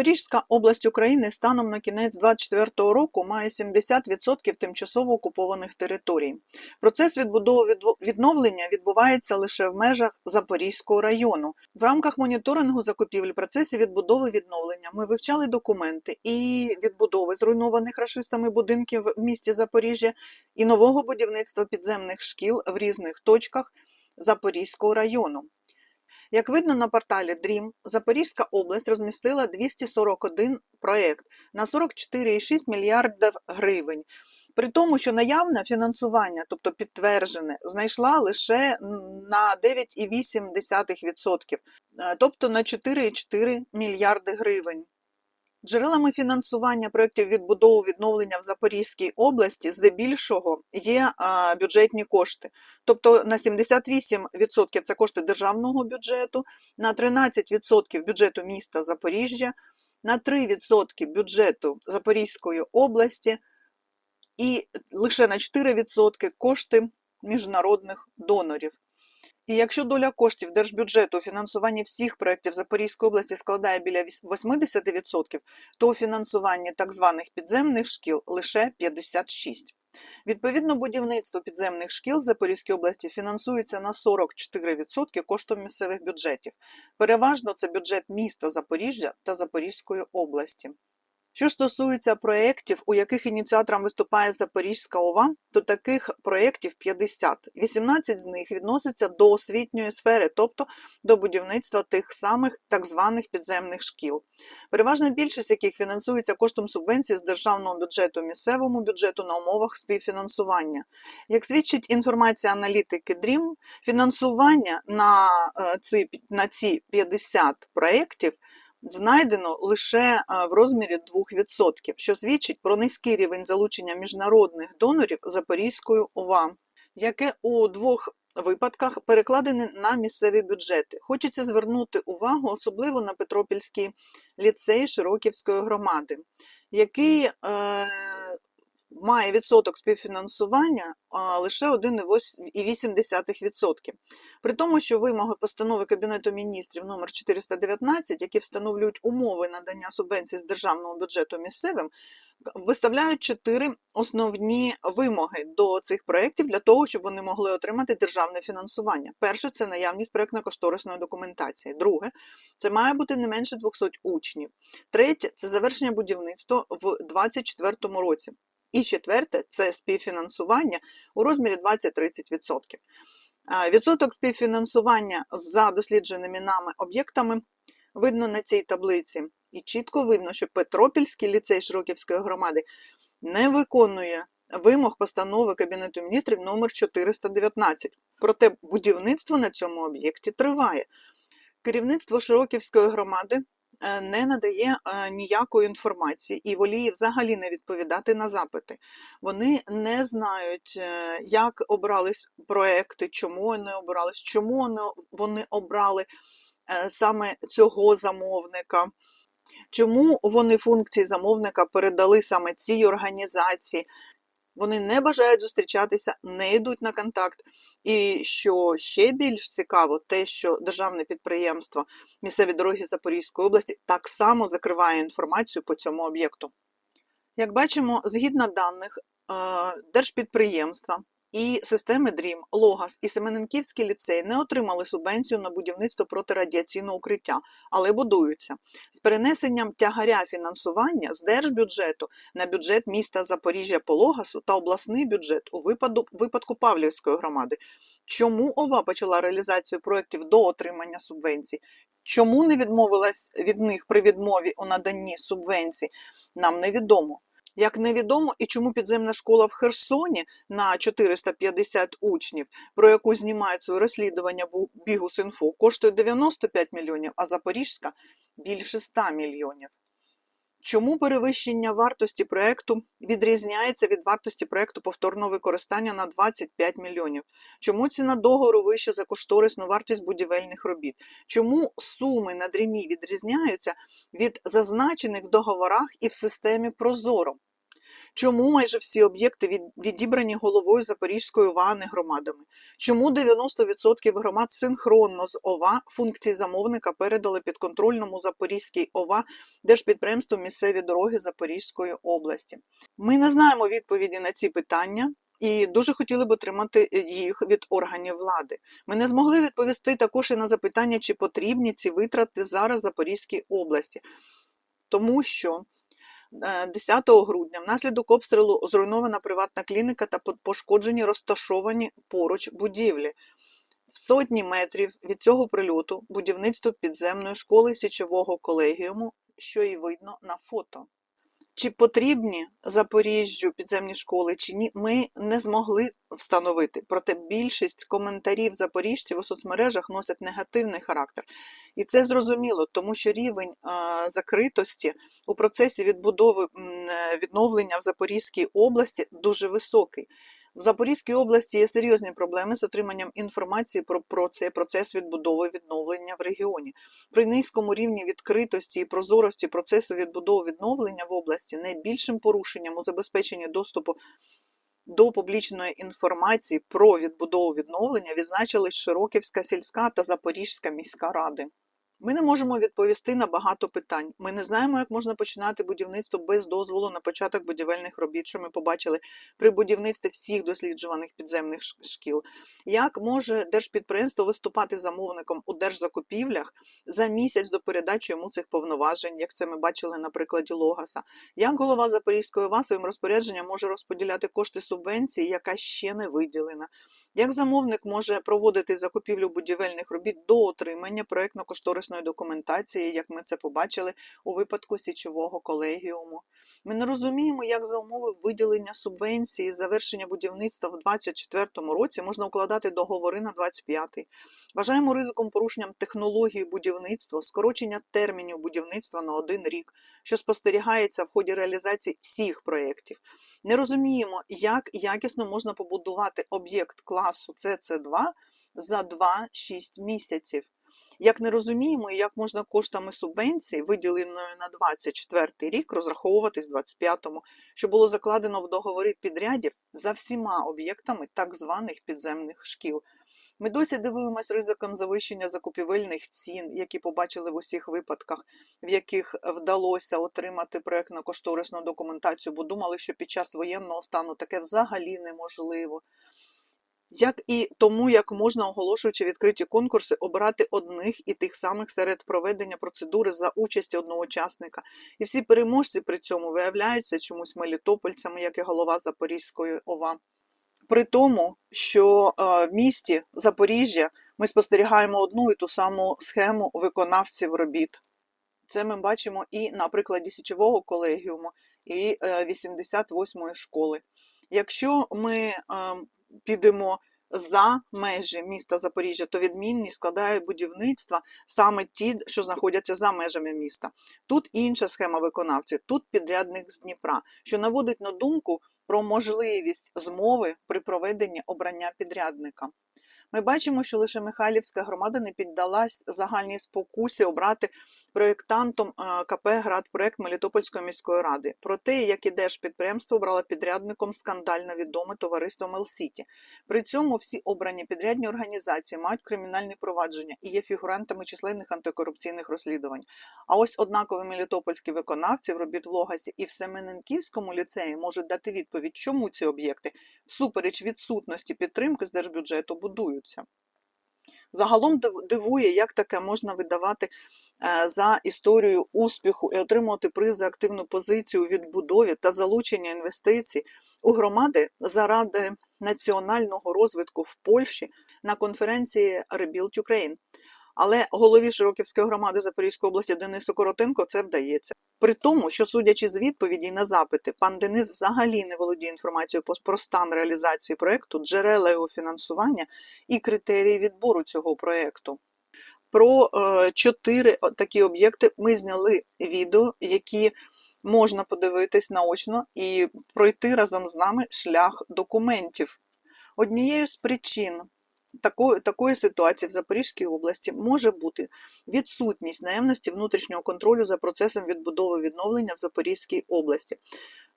Запорізька область України станом на кінець 2024 року має 70% тимчасово окупованих територій. Процес відбудови відновлення відбувається лише в межах Запорізького району. В рамках моніторингу закупівель процесів відбудови відновлення ми вивчали документи і відбудови зруйнованих рашистами будинків в місті Запоріжжя і нового будівництва підземних шкіл в різних точках Запорізького району. Як видно на порталі DREAM, Запорізька область розмістила 241 проєкт на 44,6 мільярдів гривень. При тому, що наявне фінансування, тобто підтверджене, знайшла лише на 9,8%, е, тобто на 4,4 мільярди гривень. Джерелами фінансування проєктів відбудови відновлення в Запорізькій області здебільшого є бюджетні кошти. Тобто на 78% це кошти державного бюджету, на 13% бюджету міста Запоріжжя, на 3% бюджету Запорізької області і лише на 4% кошти міжнародних донорів. І якщо доля коштів держбюджету у фінансуванні всіх проєктів Запорізької області складає біля віс- 80%, то у фінансуванні так званих підземних шкіл лише 56%. Відповідно, будівництво підземних шкіл в Запорізькій області фінансується на 44% коштом місцевих бюджетів. Переважно це бюджет міста Запоріжжя та Запорізької області. Що стосується проєктів, у яких ініціатором виступає Запорізька ОВА, то таких проєктів 50. 18 з них відносяться до освітньої сфери, тобто до будівництва тих самих так званих підземних шкіл. Переважна більшість яких фінансується коштом субвенцій з державного бюджету місцевому бюджету на умовах співфінансування. Як свідчить інформація аналітики DREAM, фінансування на е, ці, на ці 50 проєктів знайдено лише е, в розмірі 2%, що свідчить про низький рівень залучення міжнародних донорів Запорізькою ОВА, яке у двох випадках перекладене на місцеві бюджети. Хочеться звернути увагу особливо на Петропільський ліцей Широківської громади, який е, має відсоток співфінансування лише 1,8%. При тому, що вимоги постанови Кабінету міністрів номер 419, які встановлюють умови надання субвенцій з державного бюджету місцевим, виставляють чотири основні вимоги до цих проєктів для того, щоб вони могли отримати державне фінансування. Перше це наявність проєктно-кошторисної документації. Друге це має бути не менше 200 учнів. Третє це завершення будівництва в 2024 році. І четверте це співфінансування у розмірі 20-30%. Відсоток співфінансування за дослідженими нами об'єктами видно на цій таблиці. І чітко видно, що Петропільський ліцей Широківської громади не виконує вимог постанови Кабінету міністрів номер 419. Проте будівництво на цьому об'єкті триває. Керівництво Широківської громади не надає е, ніякої інформації і воліє взагалі не відповідати на запити. Вони не знають, е, як обрались проекти, чому вони обрались, чому вони- обрали е, саме цього замовника. Чому вони функції замовника передали саме цій організації? Вони не бажають зустрічатися, не йдуть на контакт. І що ще більш цікаво, те, що державне підприємство місцеві дороги Запорізької області так само закриває інформацію по цьому об'єкту. Як бачимо, згідно даних е, держпідприємства і системи DREAM, Логас і Семененківський ліцей не отримали субвенцію на будівництво протирадіаційного укриття, але будуються. З перенесенням тягаря фінансування з держбюджету на бюджет міста Запоріжжя по Логасу та обласний бюджет у випаду, випадку Павлівської громади. Чому ОВА почала реалізацію проєктів до отримання субвенцій? Чому не відмовилась від них при відмові у наданні субвенцій, нам невідомо. Як невідомо і чому підземна школа в Херсоні на 450 учнів, про яку знімають своє розслідування Бігус.Інфо, коштує 95 мільйонів, а Запорізька більше 100 мільйонів. Чому перевищення вартості проекту відрізняється від вартості проекту повторного використання на 25 мільйонів? Чому ціна договору вища за кошторисну вартість будівельних робіт? Чому суми на дрімі відрізняються від зазначених в договорах і в системі Прозоро? Чому майже всі об'єкти відібрані головою Запорізької ОВА, не громадами? Чому 90% громад синхронно з ОВА функції замовника передали підконтрольному Запорізькій ОВА Держпідприємству місцеві дороги Запорізької області? Ми не знаємо відповіді на ці питання. І дуже хотіли б отримати їх від органів влади. Ми не змогли відповісти також і на запитання, чи потрібні ці витрати зараз Запорізькій області, тому що 10 грудня внаслідок обстрілу зруйнована приватна клініка та пошкоджені розташовані поруч будівлі. В сотні метрів від цього прильоту будівництво підземної школи січового колегіуму, що і видно на фото. Чи потрібні Запоріжжю підземні школи чи ні, ми не змогли встановити. Проте більшість коментарів запоріжців у соцмережах носять негативний характер. І це зрозуміло, тому що рівень закритості у процесі відбудови відновлення в Запорізькій області дуже високий. В Запорізькій області є серйозні проблеми з отриманням інформації про, про цей процес відбудови відновлення в регіоні. При низькому рівні відкритості і прозорості процесу відбудови відновлення в області найбільшим порушенням у забезпеченні доступу до публічної інформації про відбудову відновлення відзначились Широківська сільська та Запорізька міська ради. Ми не можемо відповісти на багато питань. Ми не знаємо, як можна починати будівництво без дозволу на початок будівельних робіт, що ми побачили при будівництві всіх досліджуваних підземних шкіл. Як може держпідприємство виступати замовником у держзакупівлях за місяць до передачі йому цих повноважень, як це ми бачили на прикладі Логаса? Як голова Запорізької ОВА своїм розпорядженням може розподіляти кошти субвенції, яка ще не виділена? Як замовник може проводити закупівлю будівельних робіт до отримання проєктно-кошторисної документації, як ми це побачили у випадку січового колегіуму? Ми не розуміємо, як за умови виділення субвенції завершення будівництва в 2024 році можна укладати договори на 2025. Вважаємо ризиком порушенням технології будівництва, скорочення термінів будівництва на один рік, що спостерігається в ході реалізації всіх проєктів. Не розуміємо, як якісно можна побудувати об'єкт класу ЦЦ2 за 2-6 місяців. Як не розуміємо, як можна коштами субвенції, виділеної на 24 рік, розраховуватись 25-му, що було закладено в договорі підрядів за всіма об'єктами так званих підземних шкіл. Ми досі дивуємось ризиком завищення закупівельних цін, які побачили в усіх випадках, в яких вдалося отримати проєктно-кошторисну документацію, бо думали, що під час воєнного стану таке взагалі неможливо. Як і тому, як можна, оголошуючи відкриті конкурси, обирати одних і тих самих серед проведення процедури за участі одного учасника. І всі переможці при цьому виявляються чомусь мелітопольцями, як і голова Запорізької ОВА. При тому, що е, в місті Запоріжжя ми спостерігаємо одну і ту саму схему виконавців робіт. Це ми бачимо і на прикладі січового колегіуму, і е, 88-ї школи. Якщо ми е, підемо за межі міста Запоріжжя, то відмінність складають будівництва саме ті, що знаходяться за межами міста. Тут інша схема виконавців, тут підрядник з Дніпра, що наводить на думку про можливість змови при проведенні обрання підрядника. Ми бачимо, що лише Михайлівська громада не піддалась загальній спокусі обрати проєктантом е, КП «Градпроект» Мелітопольської міської ради. Про те, як і держпідприємство обрало підрядником скандально відоме товариство Мелсіті. При цьому всі обрані підрядні організації мають кримінальні провадження і є фігурантами численних антикорупційних розслідувань. А ось однакові мелітопольські виконавці в робіт в Логасі і в Семененківському ліцеї можуть дати відповідь, чому ці об'єкти всупереч відсутності підтримки з держбюджету будуються. Загалом дивує, як таке можна видавати е, за історію успіху і отримувати приз за активну позицію у відбудові та залучення інвестицій у громади заради національного розвитку в Польщі на конференції Rebuild Ukraine. Але голові Широківської громади Запорізької області Денису Коротенко це вдається. При тому, що судячи з відповідей на запити, пан Денис взагалі не володіє інформацією про стан реалізації проєкту, джерела його фінансування і критерії відбору цього проєкту. Про е, чотири такі об'єкти ми зняли відео, які можна подивитись наочно і пройти разом з нами шлях документів. Однією з причин такої, такої ситуації в Запорізькій області може бути відсутність наявності внутрішнього контролю за процесом відбудови відновлення в Запорізькій області.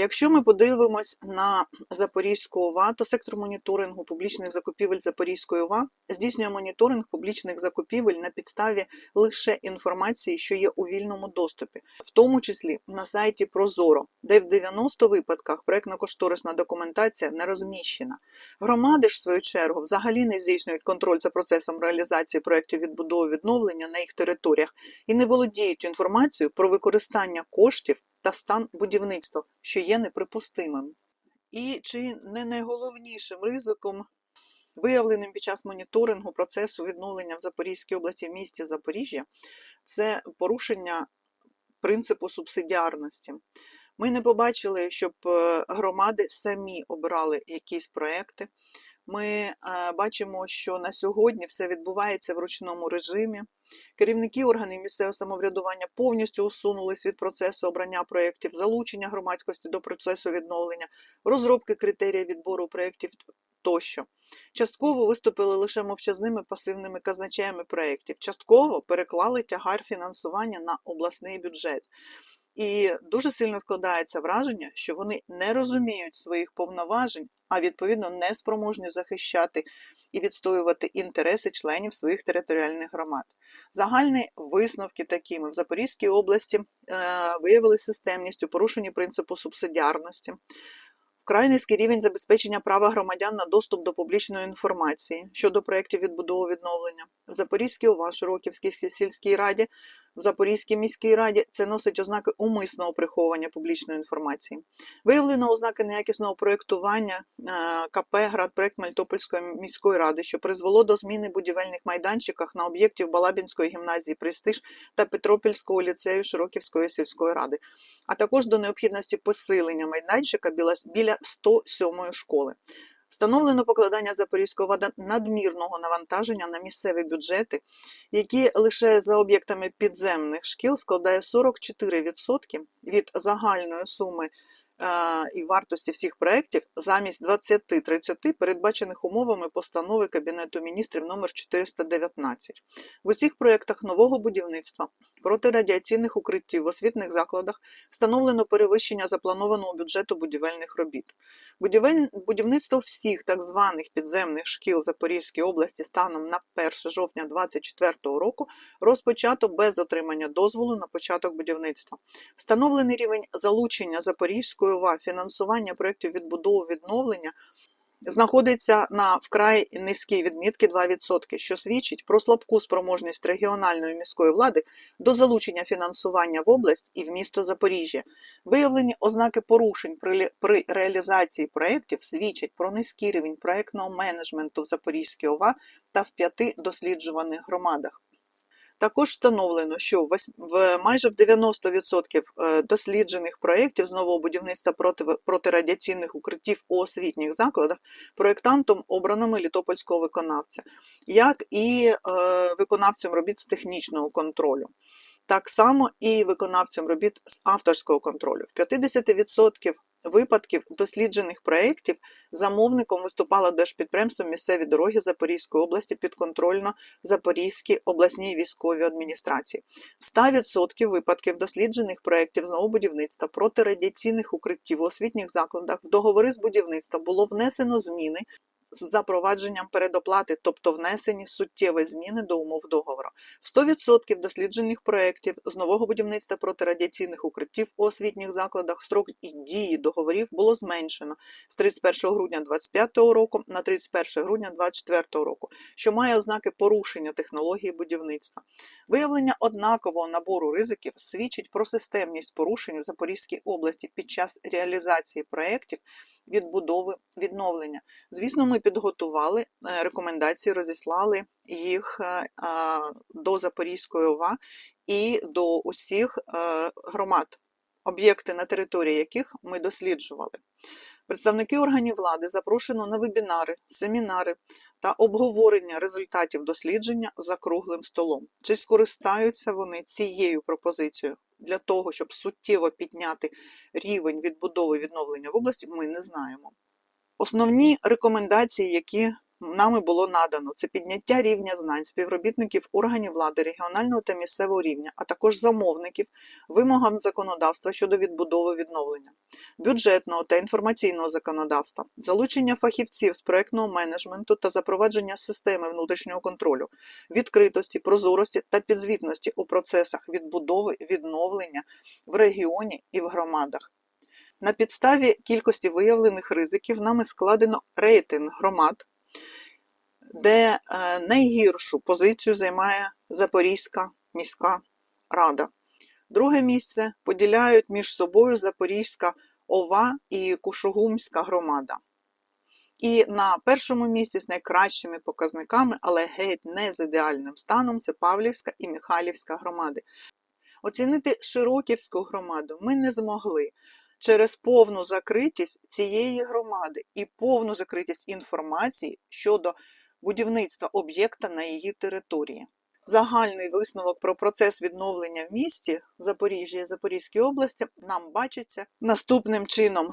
Якщо ми подивимось на Запорізьку ОВА, то сектор моніторингу публічних закупівель Запорізької ОВА здійснює моніторинг публічних закупівель на підставі лише інформації, що є у вільному доступі, в тому числі на сайті Прозоро, де в 90 випадках проектно-кошторисна документація не розміщена. Громади ж, в свою чергу, взагалі не здійснюють контроль за процесом реалізації проєктів відбудови відновлення на їх територіях і не володіють інформацією про використання коштів та стан будівництва, що є неприпустимим. І чи не найголовнішим ризиком, виявленим під час моніторингу процесу відновлення в Запорізькій області в місті Запоріжжя, це порушення принципу субсидіарності. Ми не побачили, щоб е, громади самі обирали якісь проекти. Ми е, бачимо, що на сьогодні все відбувається в ручному режимі. Керівники органів місцевого самоврядування повністю усунулись від процесу обрання проєктів, залучення громадськості до процесу відновлення, розробки критеріїв відбору проєктів тощо. Частково виступили лише мовчазними пасивними казначеями проєктів, частково переклали тягар фінансування на обласний бюджет. І дуже сильно складається враження, що вони не розуміють своїх повноважень, а відповідно не спроможні захищати і відстоювати інтереси членів своїх територіальних громад. Загальні висновки такими в Запорізькій області е, виявили системність у порушенні принципу субсидіарності. Вкрай низький рівень забезпечення права громадян на доступ до публічної інформації щодо проєктів відбудови відновлення. В Запорізькій у Широківській сільській раді, в Запорізькій міській раді це носить ознаки умисного приховування публічної інформації. Виявлено ознаки неякісного проєктування е, КП «Градпроект» Мелітопольської міської ради, що призвело до зміни будівельних майданчиках на об'єктів Балабінської гімназії «Престиж» та Петропільського ліцею Широківської сільської ради, а також до необхідності посилення майданчика біля- біля 107 школи. Встановлено покладання Запорізького ВАДА надмірного навантаження на місцеві бюджети, які лише за об'єктами підземних шкіл складає 44% від загальної суми е, і вартості всіх проєктів замість 20-30 передбачених умовами постанови Кабінету міністрів номер 419. В усіх проєктах нового будівництва протирадіаційних укриттів в освітних закладах встановлено перевищення запланованого бюджету будівельних робіт. Будівництво всіх так званих підземних шкіл Запорізької області станом на 1 жовтня 2024 року розпочато без отримання дозволу на початок будівництва. Встановлений рівень залучення Запорізької ОВА фінансування проєктів відбудови відновлення знаходиться на вкрай низькій відмітки 2%, що свідчить про слабку спроможність регіональної міської влади до залучення фінансування в область і в місто Запоріжжя. Виявлені ознаки порушень при, реалізації проєктів свідчать про низький рівень проєктного менеджменту в Запорізькій ОВА та в п'яти досліджуваних громадах. Також встановлено, що в в майже в 90% е, досліджених проєктів з нового будівництва проти, протирадіаційних укриттів у освітніх закладах проєктантом обрано Мелітопольського виконавця, як і е, виконавцем робіт з технічного контролю. Так само і виконавцем робіт з авторського контролю. В 50% випадків досліджених проєктів замовником виступало держпідприємство місцеві дороги Запорізької області підконтрольно Запорізькій обласній військовій адміністрації. В 100% випадків досліджених проєктів з нового будівництва протирадіаційних укриттів у освітніх закладах в договори з будівництва було внесено зміни з запровадженням передоплати, тобто внесені суттєві зміни до умов договору. В 100% досліджених проєктів з нового будівництва протирадіаційних укриттів у освітніх закладах строк дії договорів було зменшено з 31 грудня 2025 року на 31 грудня 2024 року, що має ознаки порушення технології будівництва. Виявлення однакового набору ризиків свідчить про системність порушень в Запорізькій області під час реалізації проєктів відбудови відновлення. Звісно, ми підготували е, рекомендації, розіслали їх е, до Запорізької ОВА і до усіх е, громад, об'єкти на території яких ми досліджували. Представники органів влади запрошено на вебінари, семінари та обговорення результатів дослідження за круглим столом. Чи скористаються вони цією пропозицією для того, щоб суттєво підняти рівень відбудови відновлення в області, ми не знаємо. Основні рекомендації, які нами було надано це підняття рівня знань співробітників органів влади регіонального та місцевого рівня, а також замовників вимогам законодавства щодо відбудови відновлення, бюджетного та інформаційного законодавства, залучення фахівців з проектного менеджменту та запровадження системи внутрішнього контролю, відкритості, прозорості та підзвітності у процесах відбудови відновлення в регіоні і в громадах. На підставі кількості виявлених ризиків нами складено рейтинг громад, де е, найгіршу позицію займає Запорізька міська рада. Друге місце поділяють між собою Запорізька ОВА і Кушугумська громада. І на першому місці з найкращими показниками, але геть не з ідеальним станом, це Павлівська і Михайлівська громади. Оцінити Широківську громаду ми не змогли через повну закритість цієї громади і повну закритість інформації щодо будівництва об'єкта на її території. Загальний висновок про процес відновлення в місті Запоріжжя і Запорізькій області нам бачиться наступним чином.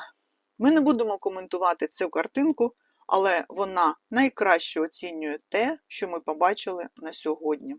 Ми не будемо коментувати цю картинку, але вона найкраще оцінює те, що ми побачили на сьогодні.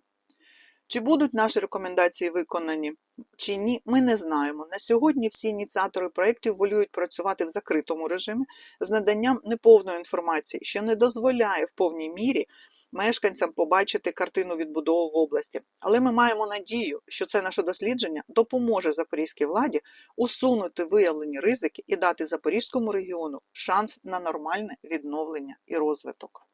Чи будуть наші рекомендації виконані чи ні, ми не знаємо. На сьогодні всі ініціатори проєктів волюють працювати в закритому режимі з наданням неповної інформації, що не дозволяє в повній мірі мешканцям побачити картину відбудови в області. Але ми маємо надію, що це наше дослідження допоможе запорізькій владі усунути виявлені ризики і дати запорізькому регіону шанс на нормальне відновлення і розвиток.